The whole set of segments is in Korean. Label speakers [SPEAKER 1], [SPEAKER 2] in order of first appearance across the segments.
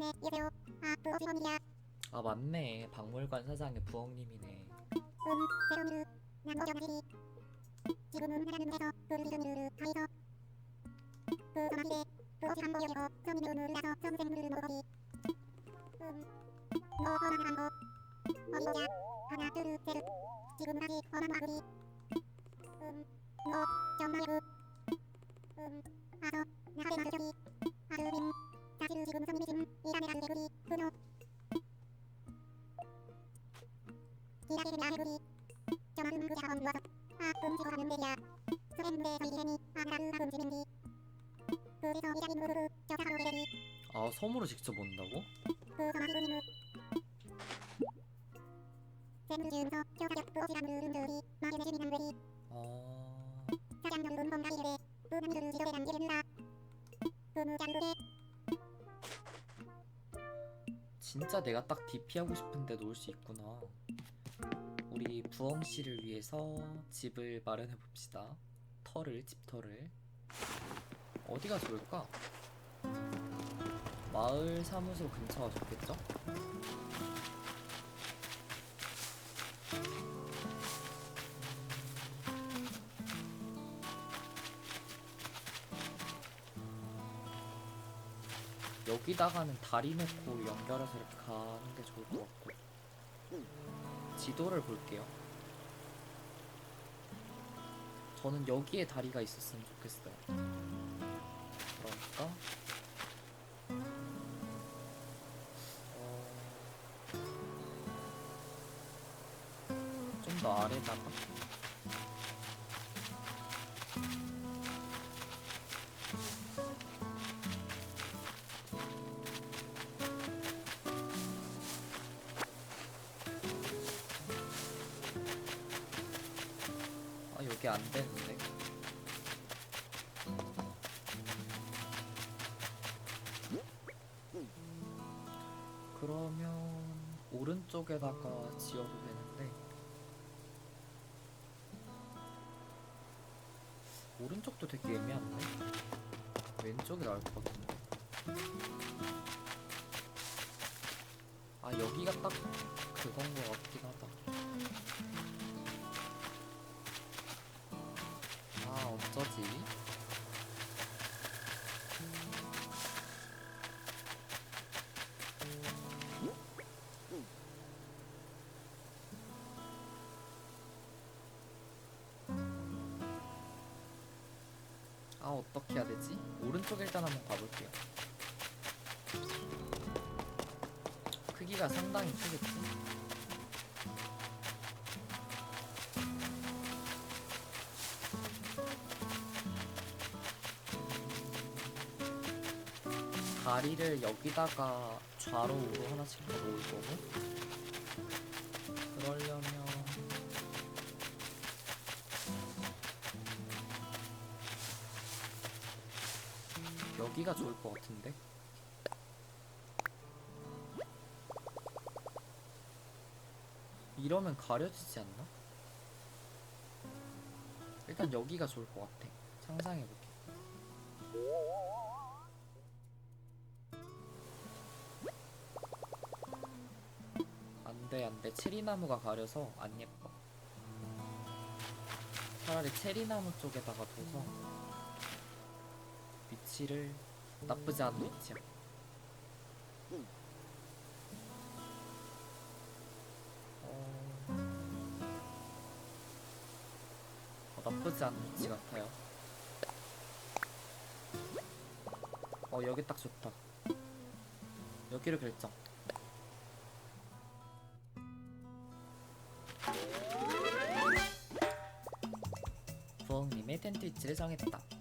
[SPEAKER 1] 네
[SPEAKER 2] 여보세요. 아 부어 직원이야
[SPEAKER 1] 아 맞네. 박물관 사장의 부엉님이네.
[SPEAKER 2] 음난 너전하지. 지금은 하나는 데서 부르리르르르 다이서 그 전화기에 부어지 한번 열고 점이누르 나서 점생누르 먹어리 음너 번호는 한번 어디야 하나 둘 셋. 지금은 아직 번호 마구리. 음너 전화기구 음 아서 나를 마주저기. 아르민 자지르 지금 성미심 이라메라 개구리 분호. 기다리는 아르구리 전화는 그 자원 누워서 아 금지고 하는 데야. 서행대 서이해니 아나르 금지민디. 그래서 이자리 누르르 저사로 되리
[SPEAKER 1] 아 섬으로 직접 온다고?
[SPEAKER 2] 그 샘을 지으면서 교사력 부어지란 누른들이 마련의 주민한 되리
[SPEAKER 1] 아.
[SPEAKER 2] 사장 누른 건가이래 은하미를 지도에 남기는라 그무자르게
[SPEAKER 1] 진짜 내가 딱 DP하고 싶은데 놓을 수 있구나. 우리 부엉 씨를 위해서 집을 마련해 봅시다. 터를 집터를 어디가 좋을까? 마을 사무소 근처가 좋겠죠? 여기다가는 다리 놓고 연결해서 이렇게 가는 게 좋을 것 같고. 지도를 볼게요. 저는 여기에 다리가 있었으면 좋겠어요. 그러니까. 어... 좀더 아래다가 그러면 오른쪽에다가 지어도 되는데 오른쪽도 되게 애매한데? 왼쪽이 나을 것 같은데? 아 여기가 딱 그건 것 같긴 하다. 아 어쩌지? 아 어떻게 해야 되지? 오른쪽 일단 한번 가볼게요. 크기가 상당히 크겠지? 다리를 여기다가 좌로 우로 하나씩 더 놓을 거고 여기가 좋을 것 같은데? 이러면 가려지지 않나? 일단 여기가 좋을 것 같아. 상상해볼게. 안돼 안돼. 체리나무가 가려서 안 예뻐. 차라리 체리나무 쪽에다가 둬서 위치를 나쁘지 않은 위치야 어... 어, 나쁘지 않은 위치 같아요. 어 여기 딱 좋다. 여기를 결정. 부엉님의 텐트 위치를 정했다.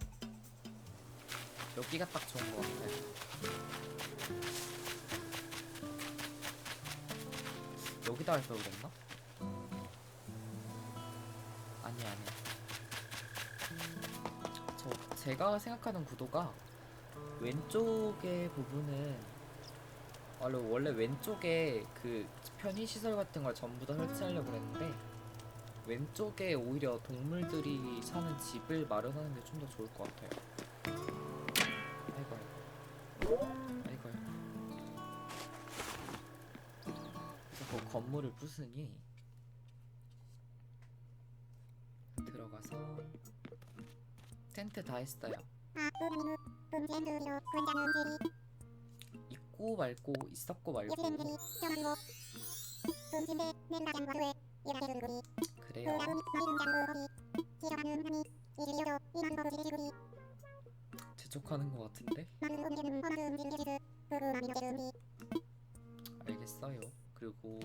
[SPEAKER 1] 여기가 딱 좋은 것 같아요. 여기다 할 걸 그랬나? 아니 아니. 저 제가 생각하는 구도가 왼쪽의 부분은 원래 왼쪽에 그 편의 시설 같은 걸 전부 다 설치하려고 그랬는데 왼쪽에 오히려 동물들이 사는 집을 마련하는 게 좀 더 좋을 것 같아요. 아이고야. 그 건물을 부수니 들어가서 텐트 다 했어요. 있고 말고 있었고 말고 그래요. 재촉하는 것 같은데?
[SPEAKER 2] 그그마미노제르미
[SPEAKER 1] 알겠어요. 그리고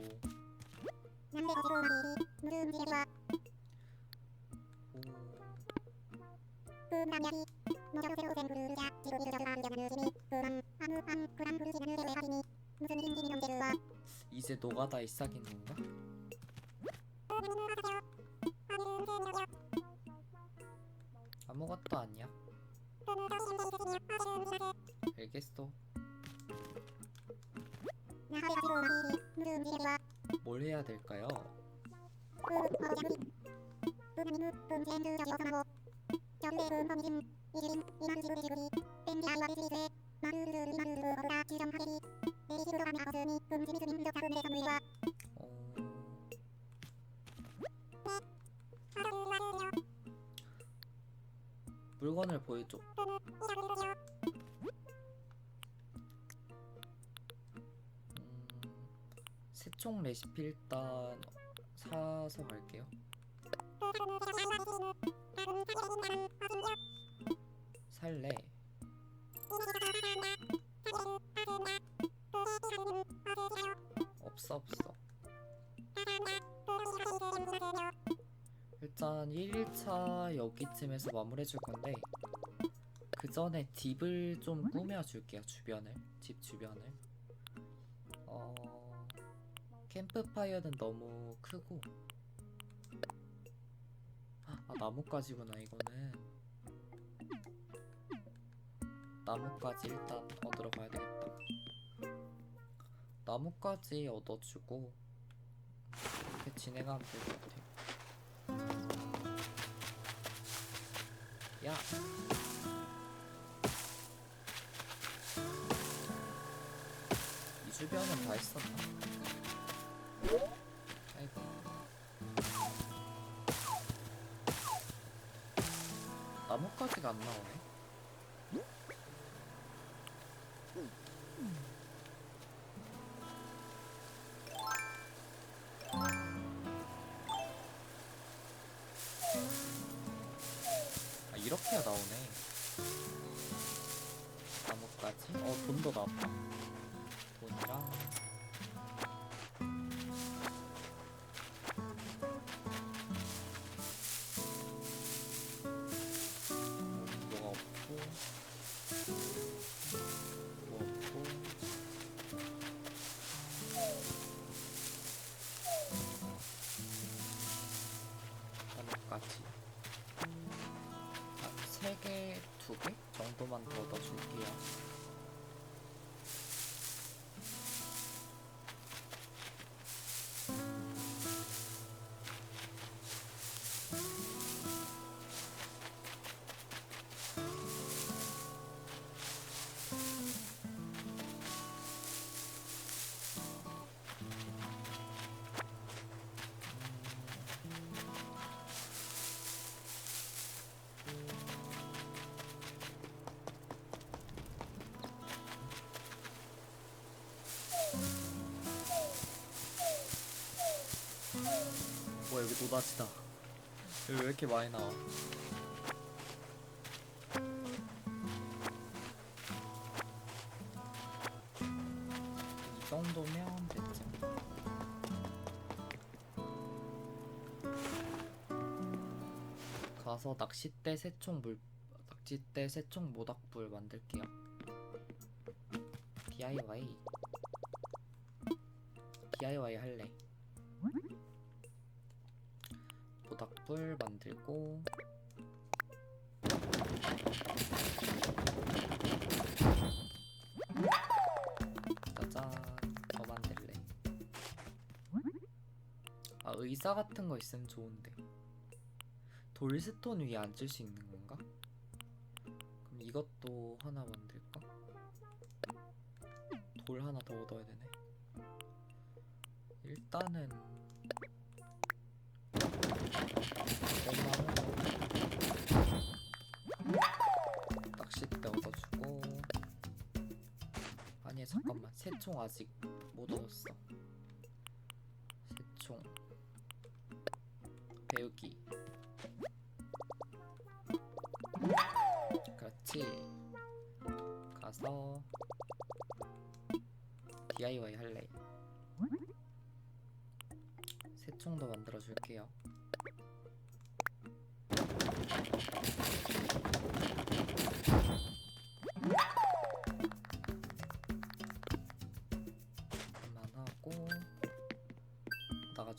[SPEAKER 1] 이제 노가다에 시작인 건가? 아무것도 아니야. 알겠어. 뭘 해야 될까요?
[SPEAKER 2] 어...
[SPEAKER 1] 물건을 보여줘. 음, 새총 레시피 일단 사서 갈게요. 살래. 없어 없어. 일단 1일차 여기쯤에서 마무리해 줄 건데 그 전에 딥을 좀 꾸며 줄게요 주변을. 집 주변을. 어 캠프파이어는 너무 크고. 아 나뭇가지구나 이거는. 나뭇가지 일단 얻으러 가야 되겠다. 나뭇가지 얻어주고 이렇게 진행하면 될 것 같아요 야. 이 주변은 다 했었나? 아이고. 나뭇가지가 안 나오네. 개 정도만 더 넣어줄게요. 뭐야 여기 노다지다. 여기 왜 이렇게 많이 나와? 이 정도면 됐지. 가서 낚싯대 새총 물 낚싯대 새총 모닥불 만들게요. DIY DIY 할래. 모닥불 만들고 짜잔 더 만들래 아 의자 같은 거 있으면 좋은데 돌스톤 위에 앉을 수 있는 건가? 그럼 이것도 하나 만들까? 돌 하나 더 얻어야 되네. 일단은 엄마는 낚싯대 얻어주고. 아니 잠깐만. 새총 아직 못 얻었어. 새총. 배우기. 그렇지. 가서 DIY 할래. 새총도 만들어 줄게요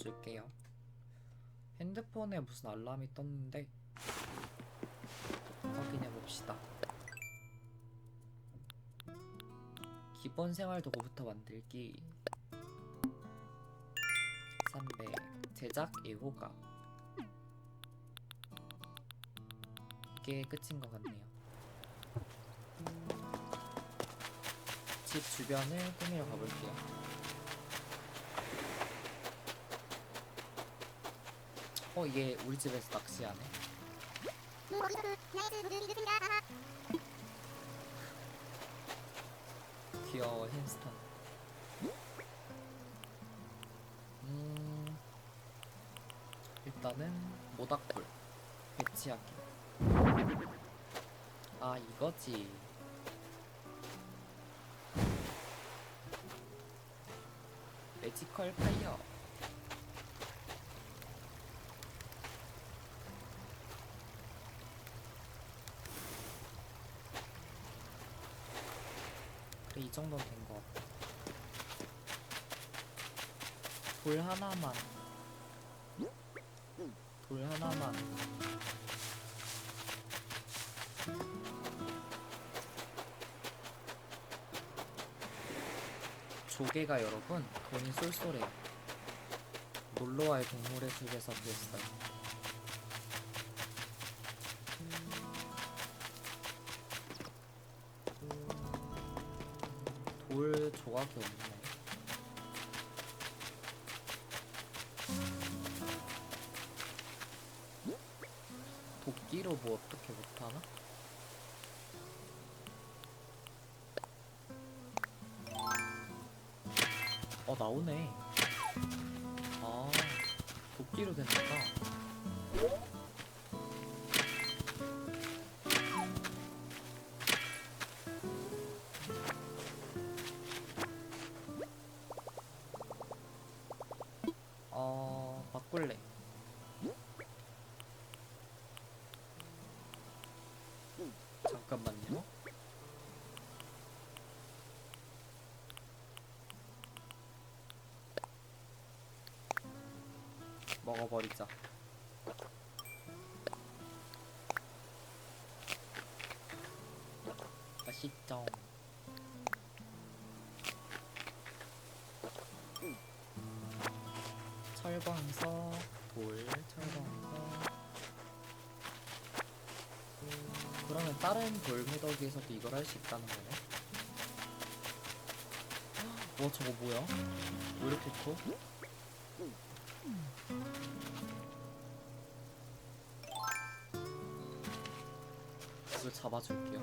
[SPEAKER 1] 나가줄게요 핸드폰에 무슨 알람이 떴는데 확인해 봅시다. 기본 생활 도구부터 만들기 300 제작 예호가 이게 끝인 것 같네요. 집 주변을 꾸미러 가볼게요. 어, 얘 우리 집에서 낚시하네. 귀여워 햄스터. 음 일단은 모닥불 배치하기. 아 이거지. 매지컬 파이어. 이 정도면 된것 같아. 돌 하나만. 돌 하나만. 조개가 여러분 돈이 쏠쏠해요. 놀러와의 동물의 숲에서 구했어요. 조각이 없네. 도끼로 뭐 어떻게 못하나? 어 나오네. 아 도끼로 되니까. 잠깐만요. 먹어버리자. 맛있죠. 철광석, 돌, 철광석. 그러면 다른 돌무더기에서도 이걸 할 수 있다는 거네. 와 저거 뭐야? 왜 이렇게 커? 이걸 잡아줄게요.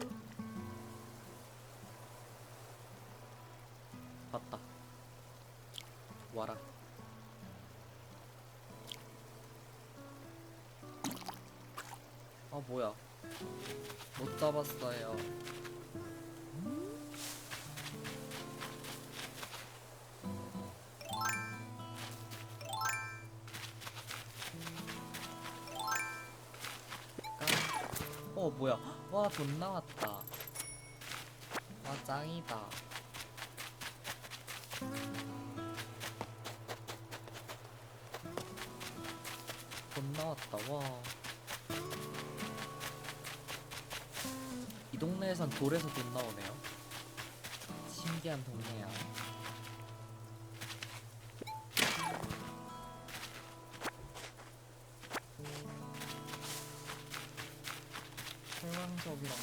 [SPEAKER 1] 맞다. 와라. 아 뭐야? 못 잡았어요. 까- 어 뭐야? 와 돈 나왔다. 와 짱이다. 돈 나왔다. 와. 동네에선 돌에서 돈 나오네요. 신기한 동네야. 설왕석이랑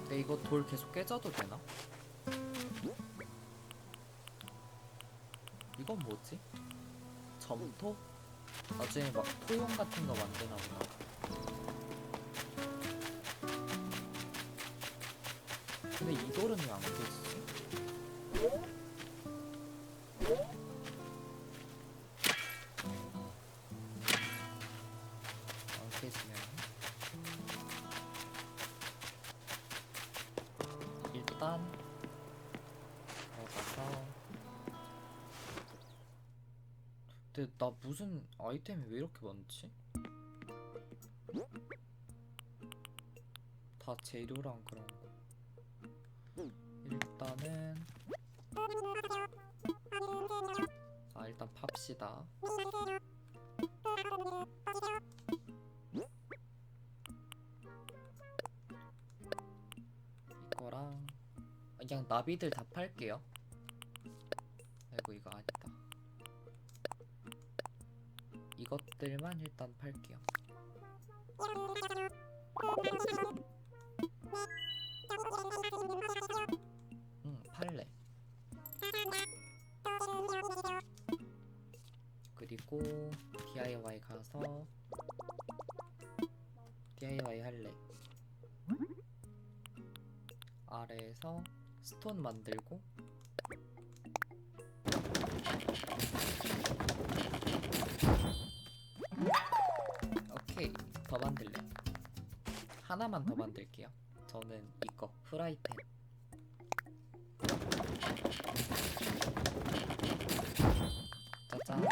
[SPEAKER 1] 근데 이거 돌 계속 깨져도 돼? 뭐지? 점토? 나중에 막 토용 같은 거 만드나 보다. 무슨 아이템이 왜 이렇게 많지? 다 재료랑 그런 거. 일단은 아 일단 팝시다. 이거랑 그냥 나비들 다 팔게요 것들만 일단 팔게요. 응 팔래. 그리고 DIY 가서 DIY 할래. 아래에서 스톤 만들고 하나만 더 만들게요. 저는 이거 프라이팬. 짜잔.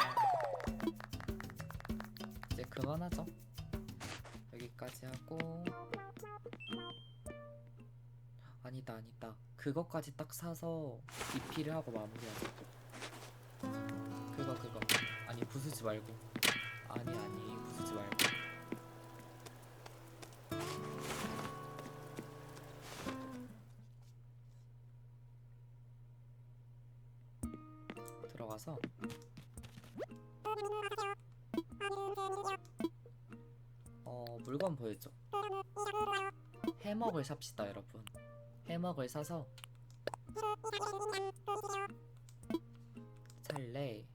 [SPEAKER 1] 이제 그만하죠. 여기까지 하고. 아니다 아니다. 그거까지 딱 사서 DP를 하고 마무리하자. 그거 그거. 아니 부수지 말고. 아니 아니. 부수지 말고 들어가서. 어 물건 보였죠 해먹을 삽시다 여러분. 해먹을 사서. 살래.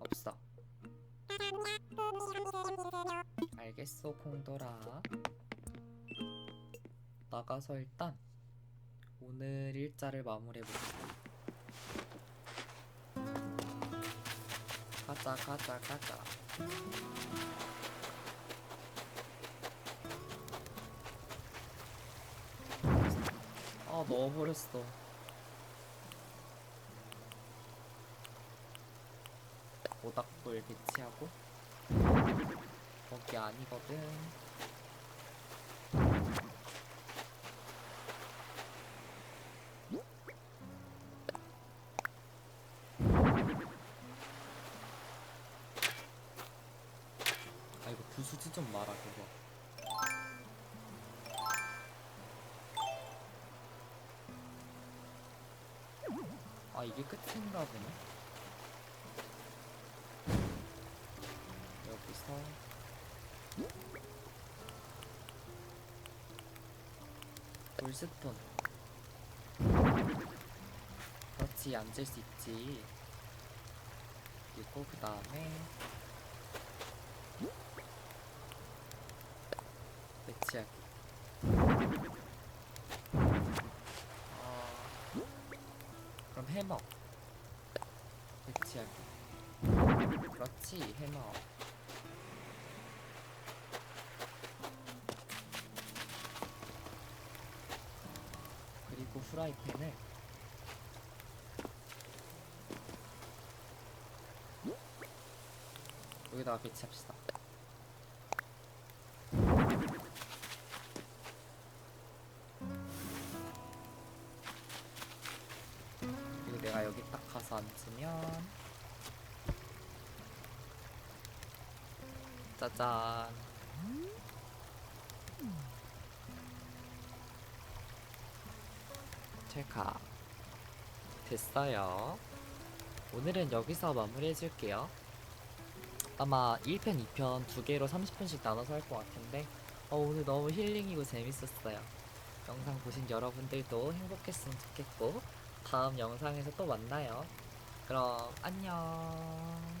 [SPEAKER 1] 없어. 알겠어 콩돌아. 나가서 일단 오늘 일자를 마무리해봅시다 가자 가자 가자. 아 넣어버렸어. 모닥불 배치하고? 거기 아니거든 좀 마라 그거. 아 이게 끝인가 보네? 여기서. 돌스톤 그렇지 앉을 수 있지. 그리고 그 다음에 배치하기 어, 그럼 해먹. 배치하기 그렇지 해먹. 그리고 후라이팬을. 여기다가 배치합시다 짜잔 찰카 됐어요 오늘은 여기서 마무리 해줄게요 아마 1편, 2편 두 개로 30분씩 나눠서 할 것 같은데 어, 오늘 너무 힐링이고 재밌었어요. 영상 보신 여러분들도 행복했으면 좋겠고 다음 영상에서 또 만나요. 그럼 안녕.